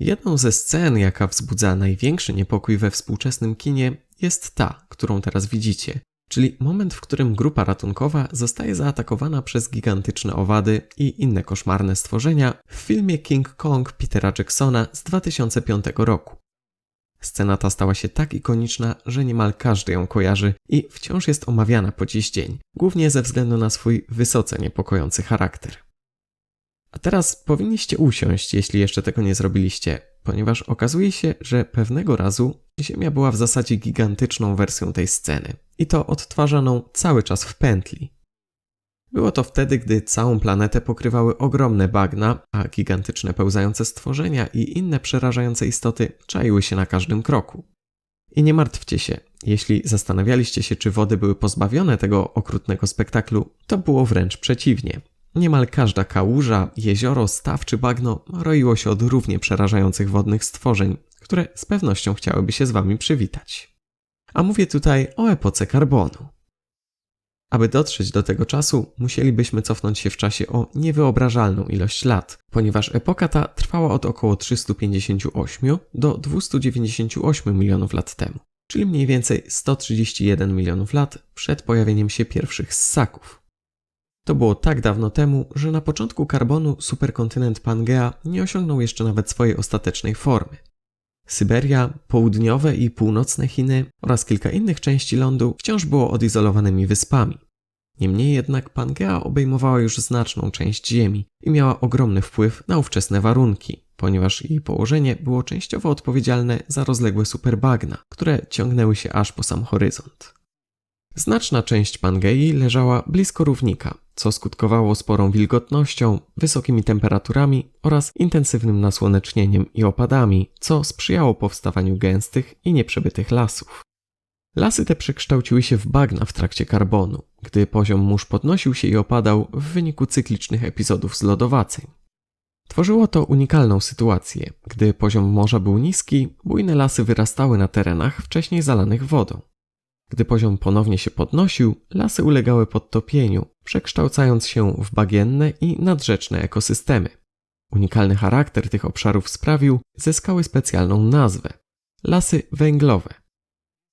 Jedną ze scen, jaka wzbudza największy niepokój we współczesnym kinie, jest ta, którą teraz widzicie, czyli moment, w którym grupa ratunkowa zostaje zaatakowana przez gigantyczne owady i inne koszmarne stworzenia w filmie King Kong Petera Jacksona z 2005 roku. Scena ta stała się tak ikoniczna, że niemal każdy ją kojarzy i wciąż jest omawiana po dziś dzień, głównie ze względu na swój wysoce niepokojący charakter. A teraz powinniście usiąść, jeśli jeszcze tego nie zrobiliście, ponieważ okazuje się, że pewnego razu Ziemia była w zasadzie gigantyczną wersją tej sceny i to odtwarzaną cały czas w pętli. Było to wtedy, gdy całą planetę pokrywały ogromne bagna, a gigantyczne pełzające stworzenia i inne przerażające istoty czaiły się na każdym kroku. I nie martwcie się, jeśli zastanawialiście się, czy wody były pozbawione tego okrutnego spektaklu, to było wręcz przeciwnie. Niemal każda kałuża, jezioro, staw czy bagno roiło się od równie przerażających wodnych stworzeń, które z pewnością chciałyby się z wami przywitać. A mówię tutaj o epoce karbonu. Aby dotrzeć do tego czasu, musielibyśmy cofnąć się w czasie o niewyobrażalną ilość lat, ponieważ epoka ta trwała od około 358 do 298 milionów lat temu, czyli mniej więcej 131 milionów lat przed pojawieniem się pierwszych ssaków. To było tak dawno temu, że na początku karbonu superkontynent Pangea nie osiągnął jeszcze nawet swojej ostatecznej formy. Syberia, południowe i północne Chiny oraz kilka innych części lądu wciąż było odizolowanymi wyspami. Niemniej jednak Pangea obejmowała już znaczną część Ziemi i miała ogromny wpływ na ówczesne warunki, ponieważ jej położenie było częściowo odpowiedzialne za rozległe superbagna, które ciągnęły się aż po sam horyzont. Znaczna część Pangei leżała blisko równika, co skutkowało sporą wilgotnością, wysokimi temperaturami oraz intensywnym nasłonecznieniem i opadami, co sprzyjało powstawaniu gęstych i nieprzebytych lasów. Lasy te przekształciły się w bagna w trakcie karbonu, gdy poziom mórz podnosił się i opadał w wyniku cyklicznych epizodów zlodowaceń. Tworzyło to unikalną sytuację. Gdy poziom morza był niski, bujne lasy wyrastały na terenach wcześniej zalanych wodą. Gdy poziom ponownie się podnosił, lasy ulegały podtopieniu, przekształcając się w bagienne i nadrzeczne ekosystemy. Unikalny charakter tych obszarów sprawił, zyskały specjalną nazwę lasy węglowe.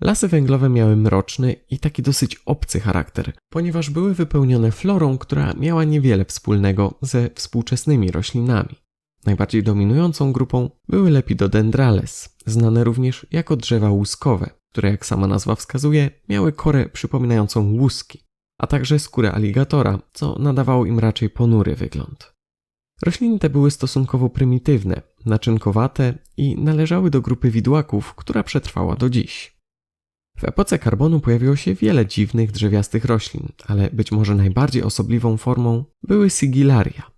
Lasy węglowe miały mroczny i taki dosyć obcy charakter, ponieważ były wypełnione florą, która miała niewiele wspólnego ze współczesnymi roślinami. Najbardziej dominującą grupą były lepidodendrales, znane również jako drzewa łuskowe, które jak sama nazwa wskazuje, miały korę przypominającą łuski, a także skórę aligatora, co nadawało im raczej ponury wygląd. Rośliny te były stosunkowo prymitywne, naczynkowate i należały do grupy widłaków, która przetrwała do dziś. W epoce karbonu pojawiło się wiele dziwnych drzewiastych roślin, ale być może najbardziej osobliwą formą były sigillaria.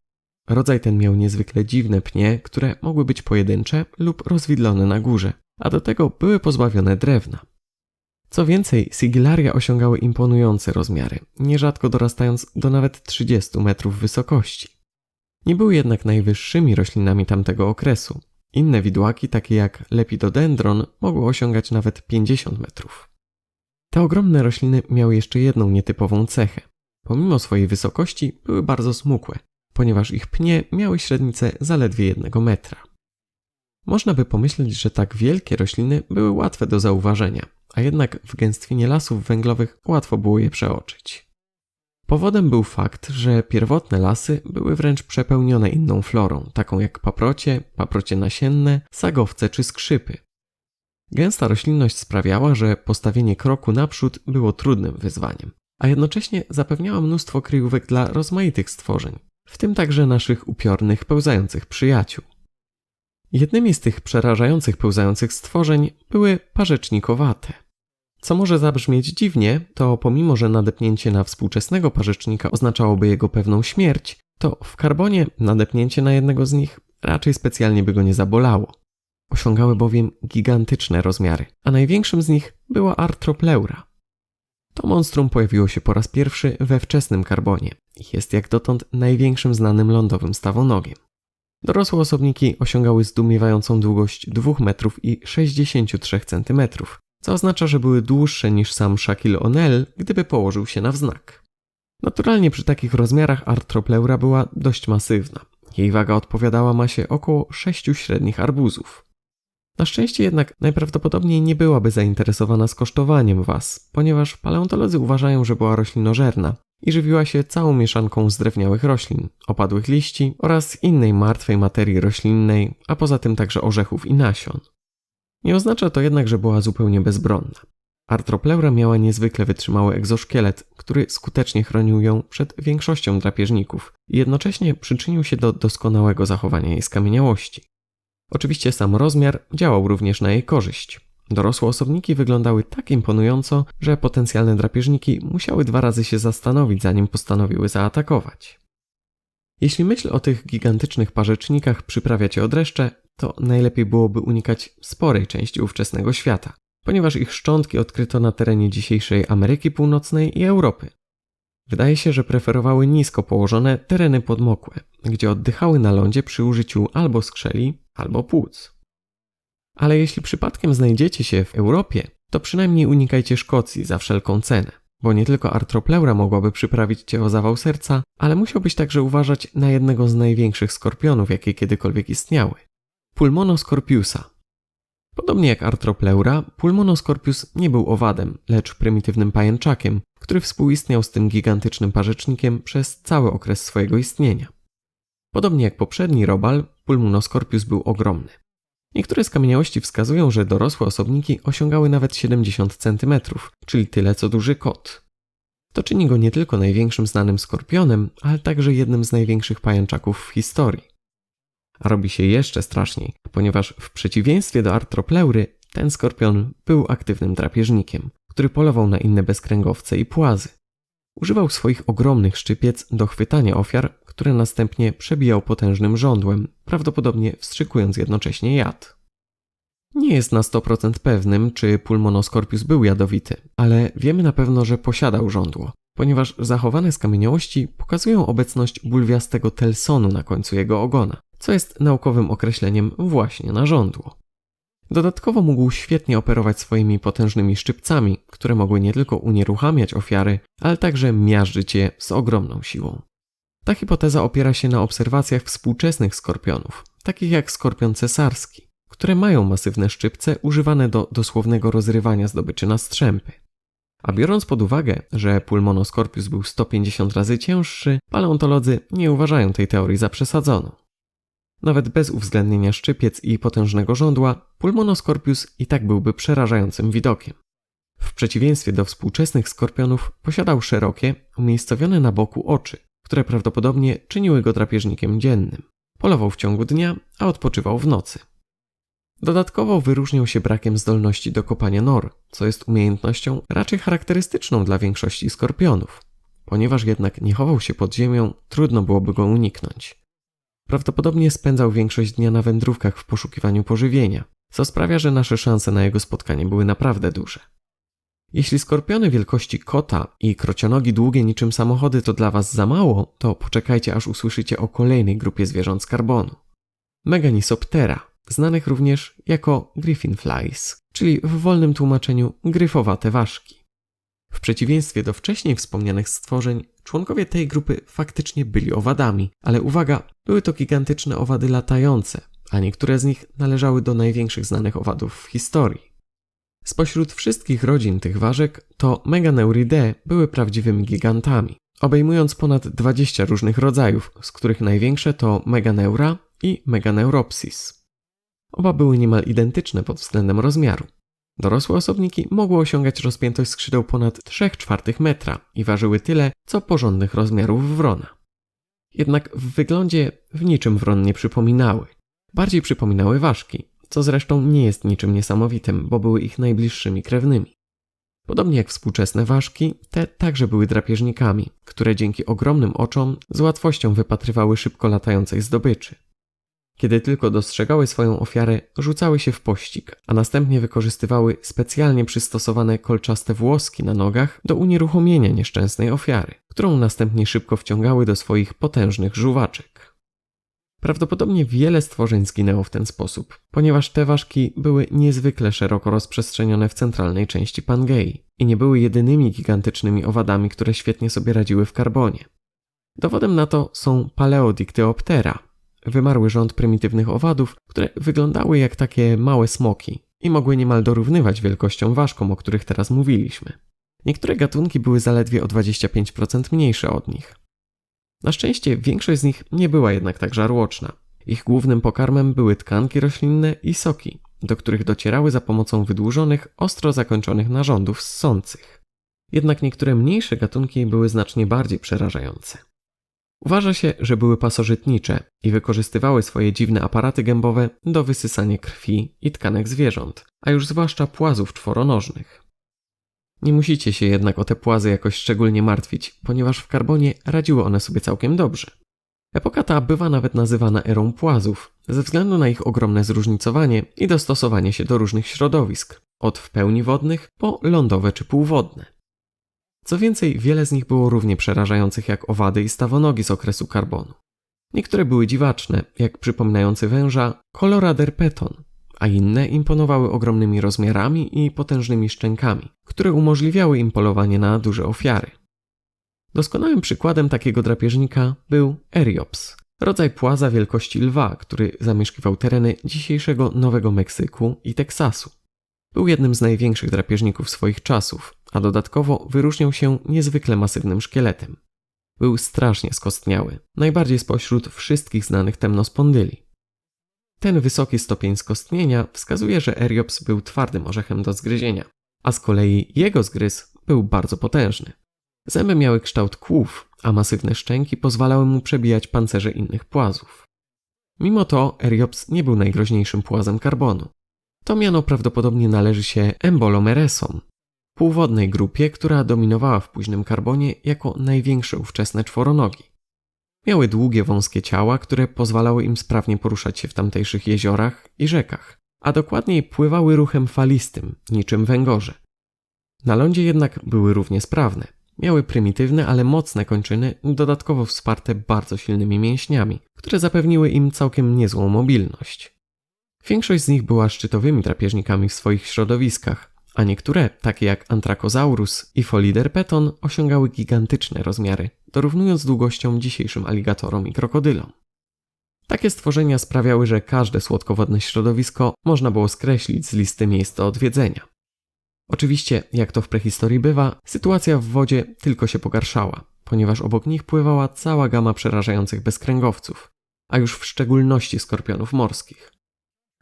Rodzaj ten miał niezwykle dziwne pnie, które mogły być pojedyncze lub rozwidlone na górze, a do tego były pozbawione drewna. Co więcej, sigillaria osiągały imponujące rozmiary, nierzadko dorastając do nawet 30 metrów wysokości. Nie były jednak najwyższymi roślinami tamtego okresu. Inne widłaki, takie jak lepidodendron, mogły osiągać nawet 50 metrów. Te ogromne rośliny miały jeszcze jedną nietypową cechę. Pomimo swojej wysokości były bardzo smukłe, ponieważ ich pnie miały średnicę zaledwie jednego metra. Można by pomyśleć, że tak wielkie rośliny były łatwe do zauważenia, a jednak w gęstwinie lasów węglowych łatwo było je przeoczyć. Powodem był fakt, że pierwotne lasy były wręcz przepełnione inną florą, taką jak paprocie, paprocie nasienne, sagowce czy skrzypy. Gęsta roślinność sprawiała, że postawienie kroku naprzód było trudnym wyzwaniem, a jednocześnie zapewniała mnóstwo kryjówek dla rozmaitych stworzeń, w tym także naszych upiornych, pełzających przyjaciół. Jednymi z tych przerażających pełzających stworzeń były parzecznikowate. Co może zabrzmieć dziwnie, to pomimo, że nadepnięcie na współczesnego parzecznika oznaczałoby jego pewną śmierć, to w karbonie nadepnięcie na jednego z nich raczej specjalnie by go nie zabolało. Osiągały bowiem gigantyczne rozmiary, a największym z nich była artropleura. To monstrum pojawiło się po raz pierwszy we wczesnym karbonie i jest jak dotąd największym znanym lądowym stawonogiem. Dorosłe osobniki osiągały zdumiewającą długość 2 metrów i 63 cm, co oznacza, że były dłuższe niż sam Shaquille O'Neal, gdyby położył się na wznak. Naturalnie przy takich rozmiarach artropleura była dość masywna. Jej waga odpowiadała masie około sześciu średnich arbuzów. Na szczęście jednak najprawdopodobniej nie byłaby zainteresowana skosztowaniem was, ponieważ paleontolodzy uważają, że była roślinożerna i żywiła się całą mieszanką zdrewniałych roślin, opadłych liści oraz innej martwej materii roślinnej, a poza tym także orzechów i nasion. Nie oznacza to jednak, że była zupełnie bezbronna. Artropleura miała niezwykle wytrzymały egzoszkielet, który skutecznie chronił ją przed większością drapieżników i jednocześnie przyczynił się do doskonałego zachowania jej skamieniałości. Oczywiście sam rozmiar działał również na jej korzyść. Dorosłe osobniki wyglądały tak imponująco, że potencjalne drapieżniki musiały dwa razy się zastanowić, zanim postanowiły zaatakować. Jeśli myśl o tych gigantycznych parzecznikach przyprawia cię od dreszcze, to najlepiej byłoby unikać sporej części ówczesnego świata, ponieważ ich szczątki odkryto na terenie dzisiejszej Ameryki Północnej i Europy. Wydaje się, że preferowały nisko położone tereny podmokłe, gdzie oddychały na lądzie przy użyciu albo skrzeli, albo płuc. Ale jeśli przypadkiem znajdziecie się w Europie, to przynajmniej unikajcie Szkocji za wszelką cenę, bo nie tylko artropleura mogłaby przyprawić cię o zawał serca, ale musiałbyś także uważać na jednego z największych skorpionów, jakie kiedykolwiek istniały Pulmonoscorpiusa. Podobnie jak artropleura, Pulmonoscorpius nie był owadem, lecz prymitywnym pajęczakiem, który współistniał z tym gigantycznym parzecznikiem przez cały okres swojego istnienia. Podobnie jak poprzedni robal, Pulmonoscorpius był ogromny. Niektóre skamieniałości wskazują, że dorosłe osobniki osiągały nawet 70 cm, czyli tyle co duży kot. To czyni go nie tylko największym znanym skorpionem, ale także jednym z największych pajęczaków w historii. A robi się jeszcze straszniej, ponieważ w przeciwieństwie do artropleury, ten skorpion był aktywnym drapieżnikiem, który polował na inne bezkręgowce i płazy. Używał swoich ogromnych szczypiec do chwytania ofiar, które następnie przebijał potężnym żądłem, prawdopodobnie wstrzykując jednocześnie jad. Nie jest na 100% pewnym, czy Pulmonoscorpius był jadowity, ale wiemy na pewno, że posiadał żądło, ponieważ zachowane skamieniałości pokazują obecność bulwiastego telsonu na końcu jego ogona, co jest naukowym określeniem właśnie na żądło. Dodatkowo mógł świetnie operować swoimi potężnymi szczypcami, które mogły nie tylko unieruchamiać ofiary, ale także miażdżyć je z ogromną siłą. Ta hipoteza opiera się na obserwacjach współczesnych skorpionów, takich jak skorpion cesarski, które mają masywne szczypce używane do dosłownego rozrywania zdobyczy na strzępy. A biorąc pod uwagę, że Pulmonoscorpius był 150 razy cięższy, paleontolodzy nie uważają tej teorii za przesadzoną. Nawet bez uwzględnienia szczypiec i potężnego żądła, Pulmonoscorpius i tak byłby przerażającym widokiem. W przeciwieństwie do współczesnych skorpionów posiadał szerokie, umiejscowione na boku oczy, które prawdopodobnie czyniły go drapieżnikiem dziennym. Polował w ciągu dnia, a odpoczywał w nocy. Dodatkowo wyróżniał się brakiem zdolności do kopania nor, co jest umiejętnością raczej charakterystyczną dla większości skorpionów. Ponieważ jednak nie chował się pod ziemią, trudno byłoby go uniknąć. Prawdopodobnie spędzał większość dnia na wędrówkach w poszukiwaniu pożywienia, co sprawia, że nasze szanse na jego spotkanie były naprawdę duże. Jeśli skorpiony wielkości kota i krocionogi długie niczym samochody to dla Was za mało, to poczekajcie aż usłyszycie o kolejnej grupie zwierząt z karbonu. Meganisoptera, znanych również jako griffin flies, czyli w wolnym tłumaczeniu gryfowate ważki. W przeciwieństwie do wcześniej wspomnianych stworzeń, członkowie tej grupy faktycznie byli owadami, ale uwaga, były to gigantyczne owady latające, a niektóre z nich należały do największych znanych owadów w historii. Spośród wszystkich rodzin tych ważek to Meganeuridae były prawdziwymi gigantami, obejmując ponad 20 różnych rodzajów, z których największe to Meganeura i Meganeuropsis. Oba były niemal identyczne pod względem rozmiaru. Dorosłe osobniki mogły osiągać rozpiętość skrzydeł ponad 3 czwartych metra i ważyły tyle, co porządnych rozmiarów wrona. Jednak w wyglądzie w niczym wron nie przypominały. Bardziej przypominały ważki, co zresztą nie jest niczym niesamowitym, bo były ich najbliższymi krewnymi. Podobnie jak współczesne ważki, te także były drapieżnikami, które dzięki ogromnym oczom z łatwością wypatrywały szybko latającej zdobyczy. Kiedy tylko dostrzegały swoją ofiarę, rzucały się w pościg, a następnie wykorzystywały specjalnie przystosowane kolczaste włoski na nogach do unieruchomienia nieszczęsnej ofiary, którą następnie szybko wciągały do swoich potężnych żuwaczek. Prawdopodobnie wiele stworzeń zginęło w ten sposób, ponieważ te ważki były niezwykle szeroko rozprzestrzenione w centralnej części Pangei i nie były jedynymi gigantycznymi owadami, które świetnie sobie radziły w karbonie. Dowodem na to są Paleodictyoptera, wymarły rząd prymitywnych owadów, które wyglądały jak takie małe smoki i mogły niemal dorównywać wielkością ważkom, o których teraz mówiliśmy. Niektóre gatunki były zaledwie o 25% mniejsze od nich. Na szczęście większość z nich nie była jednak tak żarłoczna. Ich głównym pokarmem były tkanki roślinne i soki, do których docierały za pomocą wydłużonych, ostro zakończonych narządów ssących. Jednak niektóre mniejsze gatunki były znacznie bardziej przerażające. Uważa się, że były pasożytnicze i wykorzystywały swoje dziwne aparaty gębowe do wysysania krwi i tkanek zwierząt, a już zwłaszcza płazów czworonożnych. Nie musicie się jednak o te płazy jakoś szczególnie martwić, ponieważ w karbonie radziły one sobie całkiem dobrze. Epoka ta bywa nawet nazywana erą płazów, ze względu na ich ogromne zróżnicowanie i dostosowanie się do różnych środowisk, od w pełni wodnych po lądowe czy półwodne. Co więcej, wiele z nich było równie przerażających jak owady i stawonogi z okresu karbonu. Niektóre były dziwaczne, jak przypominający węża Coloraderpeton, a inne imponowały ogromnymi rozmiarami i potężnymi szczękami, które umożliwiały im polowanie na duże ofiary. Doskonałym przykładem takiego drapieżnika był Eriops, rodzaj płaza wielkości lwa, który zamieszkiwał tereny dzisiejszego Nowego Meksyku i Teksasu. Był jednym z największych drapieżników swoich czasów, a dodatkowo wyróżniał się niezwykle masywnym szkieletem. Był strasznie skostniały, najbardziej spośród wszystkich znanych temnospondyli. Ten wysoki stopień skostnienia wskazuje, że Eriops był twardym orzechem do zgryzienia, a z kolei jego zgryz był bardzo potężny. Zęby miały kształt kłów, a masywne szczęki pozwalały mu przebijać pancerze innych płazów. Mimo to Eriops nie był najgroźniejszym płazem karbonu. To miano prawdopodobnie należy się Embolomeresom, półwodnej grupie, która dominowała w późnym karbonie jako największe ówczesne czworonogi. Miały długie, wąskie ciała, które pozwalały im sprawnie poruszać się w tamtejszych jeziorach i rzekach, a dokładniej pływały ruchem falistym, niczym węgorze. Na lądzie jednak były równie sprawne. Miały prymitywne, ale mocne kończyny, dodatkowo wsparte bardzo silnymi mięśniami, które zapewniły im całkiem niezłą mobilność. Większość z nich była szczytowymi drapieżnikami w swoich środowiskach, a niektóre, takie jak Antrakozaurus i Foliderpeton, osiągały gigantyczne rozmiary, dorównując długością dzisiejszym aligatorom i krokodylom. Takie stworzenia sprawiały, że każde słodkowodne środowisko można było skreślić z listy miejsc do odwiedzenia. Oczywiście, jak to w prehistorii bywa, sytuacja w wodzie tylko się pogarszała, ponieważ obok nich pływała cała gama przerażających bezkręgowców, a już w szczególności skorpionów morskich.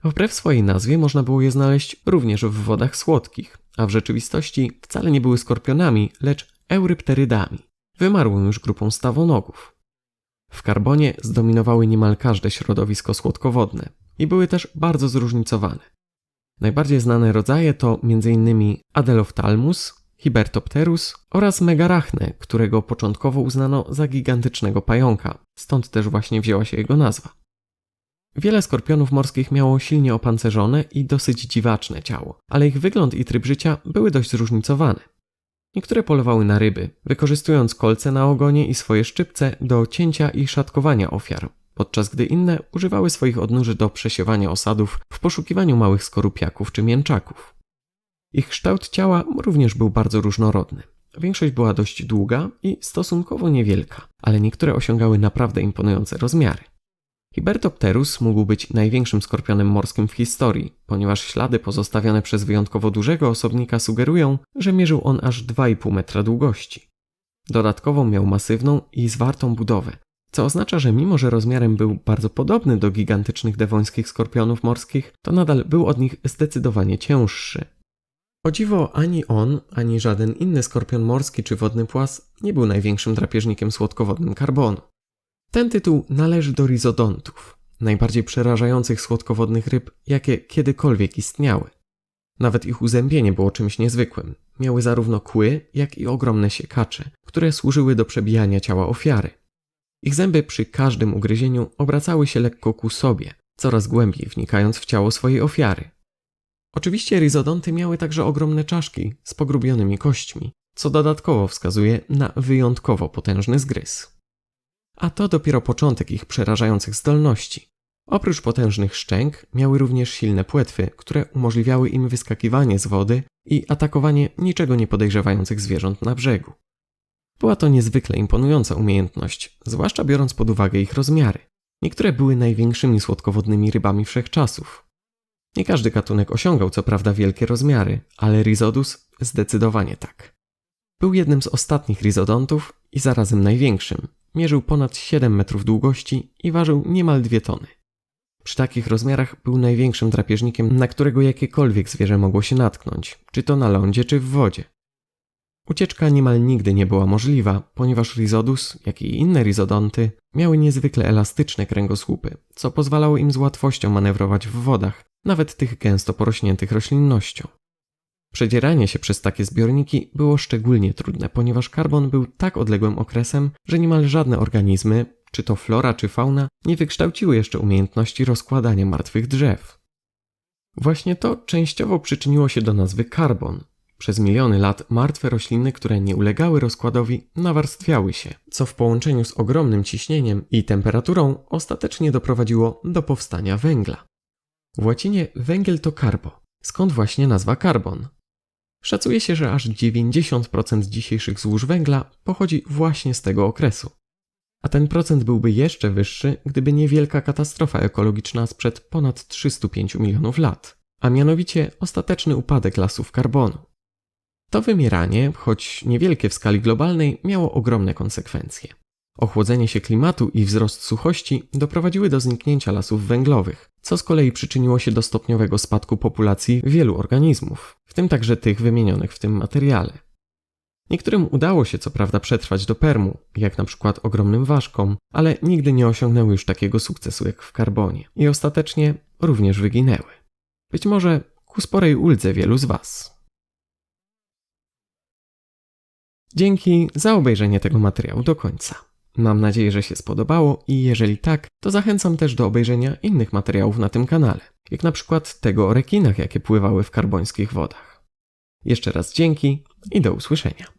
Wbrew swojej nazwie można było je znaleźć również w wodach słodkich, a w rzeczywistości wcale nie były skorpionami, lecz eurypterydami, wymarłą już grupą stawonogów. W karbonie zdominowały niemal każde środowisko słodkowodne i były też bardzo zróżnicowane. Najbardziej znane rodzaje to m.in. Adelophthalmus, Hibertopterus oraz Megarachne, którego początkowo uznano za gigantycznego pająka, stąd też właśnie wzięła się jego nazwa. Wiele skorpionów morskich miało silnie opancerzone i dosyć dziwaczne ciało, ale ich wygląd i tryb życia były dość zróżnicowane. Niektóre polowały na ryby, wykorzystując kolce na ogonie i swoje szczypce do cięcia i szatkowania ofiar, podczas gdy inne używały swoich odnóży do przesiewania osadów w poszukiwaniu małych skorupiaków czy mięczaków. Ich kształt ciała również był bardzo różnorodny. Większość była dość długa i stosunkowo niewielka, ale niektóre osiągały naprawdę imponujące rozmiary. Hibertopterus mógł być największym skorpionem morskim w historii, ponieważ ślady pozostawione przez wyjątkowo dużego osobnika sugerują, że mierzył on aż 2,5 metra długości. Dodatkowo miał masywną i zwartą budowę, co oznacza, że mimo że rozmiarem był bardzo podobny do gigantycznych dewońskich skorpionów morskich, to nadal był od nich zdecydowanie cięższy. O dziwo, ani on, ani żaden inny skorpion morski czy wodny płas nie był największym drapieżnikiem słodkowodnym karbonu. Ten tytuł należy do rizodontów, najbardziej przerażających słodkowodnych ryb, jakie kiedykolwiek istniały. Nawet ich uzębienie było czymś niezwykłym. Miały zarówno kły, jak i ogromne siekacze, które służyły do przebijania ciała ofiary. Ich zęby przy każdym ugryzieniu obracały się lekko ku sobie, coraz głębiej wnikając w ciało swojej ofiary. Oczywiście rizodonty miały także ogromne czaszki z pogrubionymi kośćmi, co dodatkowo wskazuje na wyjątkowo potężny zgryz. A to dopiero początek ich przerażających zdolności. Oprócz potężnych szczęk miały również silne płetwy, które umożliwiały im wyskakiwanie z wody i atakowanie niczego nie podejrzewających zwierząt na brzegu. Była to niezwykle imponująca umiejętność, zwłaszcza biorąc pod uwagę ich rozmiary. Niektóre były największymi słodkowodnymi rybami wszechczasów. Nie każdy gatunek osiągał co prawda wielkie rozmiary, ale Rhizodus zdecydowanie tak. Był jednym z ostatnich rizodontów i zarazem największym. Mierzył ponad 7 metrów długości i ważył niemal 2 tony. Przy takich rozmiarach był największym drapieżnikiem, na którego jakiekolwiek zwierzę mogło się natknąć, czy to na lądzie, czy w wodzie. Ucieczka niemal nigdy nie była możliwa, ponieważ Rhizodus, jak i inne rizodonty, miały niezwykle elastyczne kręgosłupy, co pozwalało im z łatwością manewrować w wodach, nawet tych gęsto porośniętych roślinnością. Przedzieranie się przez takie zbiorniki było szczególnie trudne, ponieważ karbon był tak odległym okresem, że niemal żadne organizmy, czy to flora, czy fauna, nie wykształciły jeszcze umiejętności rozkładania martwych drzew. Właśnie to częściowo przyczyniło się do nazwy karbon. Przez miliony lat martwe rośliny, które nie ulegały rozkładowi, nawarstwiały się, co w połączeniu z ogromnym ciśnieniem i temperaturą ostatecznie doprowadziło do powstania węgla. W łacinie węgiel to carbo, skąd właśnie nazwa karbon. Szacuje się, że aż 90% dzisiejszych złóż węgla pochodzi właśnie z tego okresu. A ten procent byłby jeszcze wyższy, gdyby nie wielka katastrofa ekologiczna sprzed ponad 305 milionów lat, a mianowicie ostateczny upadek lasów karbonu. To wymieranie, choć niewielkie w skali globalnej, miało ogromne konsekwencje. Ochłodzenie się klimatu i wzrost suchości doprowadziły do zniknięcia lasów węglowych, co z kolei przyczyniło się do stopniowego spadku populacji wielu organizmów, w tym także tych wymienionych w tym materiale. Niektórym udało się co prawda przetrwać do permu, jak na przykład ogromnym ważkom, ale nigdy nie osiągnęły już takiego sukcesu jak w karbonie i ostatecznie również wyginęły. Być może ku sporej uldze wielu z Was. Dzięki za obejrzenie tego materiału do końca. Mam nadzieję, że się spodobało i jeżeli tak, to zachęcam też do obejrzenia innych materiałów na tym kanale, jak na przykład tego o rekinach, jakie pływały w karbońskich wodach. Jeszcze raz dzięki i do usłyszenia.